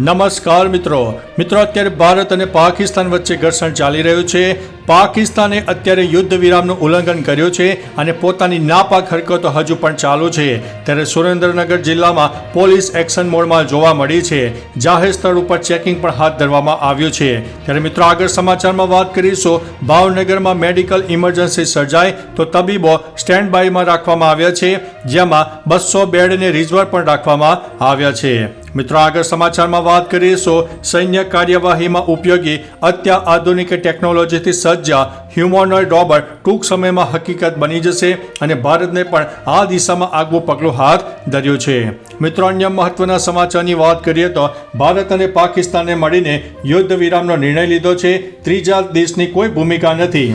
નમસ્કાર મિત્રો. મિત્રો અત્યારે ભારત અને પાકિસ્તાન વચ્ચે ઘર્ષણ ચાલી રહ્યું છે. પાકિસ્તાને અત્યારે યુદ્ધ વિરામનું ઉલ્લંઘન કર્યું છે અને પોતાની નાપાક હરકતો હજુ પણ ચાલુ છે. ત્યારે સુરેન્દ્રનગર જિલ્લામાં પોલીસ એક્શન મોડમાં જોવા મળી છે. જાહેર સ્થળ ઉપર ચેકિંગ પણ હાથ ધરવામાં આવ્યું છે. ત્યારે મિત્રો આગળ સમાચારમાં વાત કરીશું. ભાવનગરમાં મેડિકલ ઇમરજન્સી સર્જાય તો તબીબો સ્ટેન્ડ બાયમાં રાખવામાં આવ્યા છે. જેમાં બસો બેડને રિઝર્વ પણ રાખવામાં આવ્યા છે. મિત્રો આગળ સમાચારમાં વાત કરીશું. સૈન્ય કાર્યવાહીમાં ઉપયોગી અત્યાધુનિક ટેકનોલોજીથી સજ્જ હ્યુમોનોઇડ રોબોટ ટૂંક સમયમાં હકીકત બની જશે અને ભારતને પણ આ દિશામાં આગવું પગલું હાથ ધર્યું છે. મિત્રો, અન્ય મહત્વના સમાચારની વાત કરીએ તો ભારત અને પાકિસ્તાને મળીને યુદ્ધ વિરામનો નિર્ણય લીધો છે. ત્રીજા દેશની કોઈ ભૂમિકા નથી.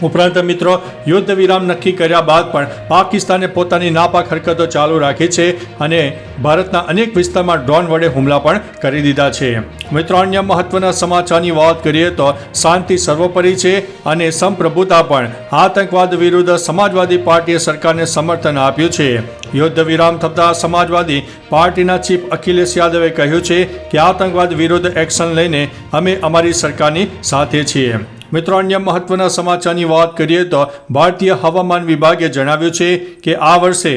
ઉપરાંત મિત્રો, યુદ્ધ વિરામ નક્કી કર્યા બાદ પણ પાકિસ્તાને પોતાની નાપાક હરકતો ચાલુ રાખી છે અને ભારતના અનેક વિસ્તારમાં ડ્રોન વડે હુમલા પણ કરી દીધા છે. મિત્રો, અન્ય મહત્વના સમાચારની વાત કરીએ તો શાંતિ સર્વોપરી છે અને સંપ્રભુતા પણ. આતંકવાદ વિરુદ્ધ સમાજવાદી પાર્ટીએ સરકારને સમર્થન આપ્યું છે. યુદ્ધ વિરામ થતાં સમાજવાદી પાર્ટીના ચીફ અખિલેશ યાદવે કહ્યું છે કે આતંકવાદ વિરુદ્ધ એક્શન લઈને અમે અમારી સરકારની સાથે છીએ. મિત્રો, અન્ય મહત્વના સમાચારની વાત કરીએ તો ભારતીય હવામાન વિભાગે જણાવ્યું છે કે આ વર્ષે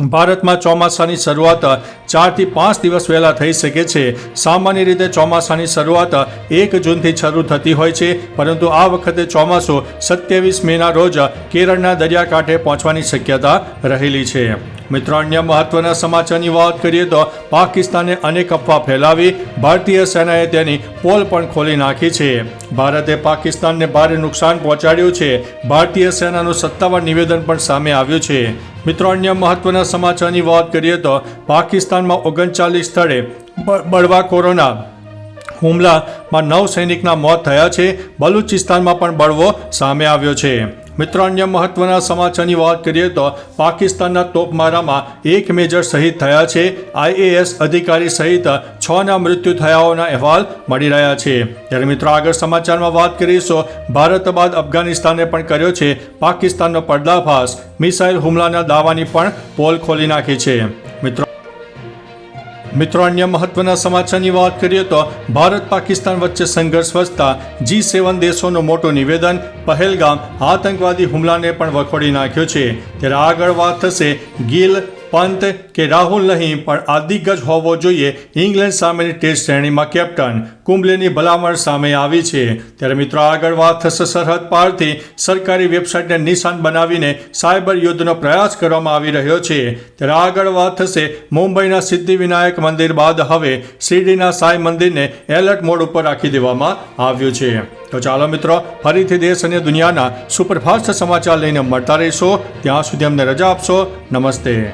ભારતમાં ચોમાસાની શરૂઆત ચારથી પાંચ દિવસ વહેલા થઈ શકે છે. સામાન્ય રીતે ચોમાસાની શરૂઆત એક જૂનથી શરૂ થતી હોય છે, પરંતુ આ વખતે ચોમાસું સત્યાવીસ મેના રોજ કેરળના દરિયાકાંઠે પહોંચવાની શક્યતા રહેલી છે. મિત્રો, અન્ય મહત્વના સમાચારની વાત કરીએ તો પાકિસ્તાને અનેક અફવા ફેલાવી, ભારતીય સેનાએ તેની પોલ પણ ખોલી નાખી છે. ભારતે પાકિસ્તાનને ભારે નુકસાન પહોંચાડ્યું છે. ભારતીય સેનાનું સત્તાવાર નિવેદન પણ સામે આવ્યું છે. મિત્રો, અન્ય મહત્વના સમાચારની વાત કરીએ તો પાકિસ્તાનમાં ઓગણચાલીસ સ્થળે બળવા કોરોના હુમલામાં નવ સૈનિકના મોત થયા છે. બલુચિસ્તાનમાં પણ બળવો સામે આવ્યો છે. મિત્રો, અન્ય મહત્વના સમાચારની વાત કરીએ તો પાકિસ્તાનના તોપમારામાં એક મેજર શહીદ થયા છે. આઈએએસ અધિકારી સહિત છ ના મૃત્યુ થયાઓના અહેવાલ મળી રહ્યા છે. ત્યારે મિત્રો, આગળ સમાચારમાં વાત કરીશું. ભારત બાદ અફઘાનિસ્તાને પણ કર્યો છે. પાકિસ્તાનનો પર્દાફાશ. મિસાઇલ હુમલાના દાવાની પણ પોલ ખોલી નાખી છે. મિત્રો, અન્ય મહત્વના સમાચારની વાત કરીએ તો ભારત પાકિસ્તાન વચ્ચે સંઘર્ષ વધતા જી સેવન દેશોનું મોટું નિવેદન પહેલગામ આતંકવાદી હુમલાને પણ વખોડી નાખ્યો છે. ત્યારે આગળ વાત થશે ગિલ, પંત કે રાહુલ નહીં, પણ આ દિગ્ગજ હોવો જોઈએ. ઇંગ્લેન્ડ સામેની ટેસ્ટ શ્રેણીમાં કેપ્ટન કુંબલેની ભલામણ સામે આવી છે. ત્યારે મિત્રો આગળ વાત થશે સરહદ પારથી. સરકારી વેબસાઇટને નિશાન બનાવીને સાયબર યુદ્ધનો પ્રયાસ કરવામાં આવી રહ્યો છે. ત્યારે આગળ વાત થશે મુંબઈના સિદ્ધિવિનાયક મંદિર બાદ હવે શિરડીના સાંઈ મંદિરને એલર્ટ મોડ ઉપર રાખી દેવામાં આવ્યું છે. તો ચાલો મિત્રો, ફરીથી દેશ અને દુનિયાના સુપરફાસ્ટ સમાચાર લઈને મળતા રહીશો. ત્યાં સુધી અમને રજા આપશો. નમસ્તે.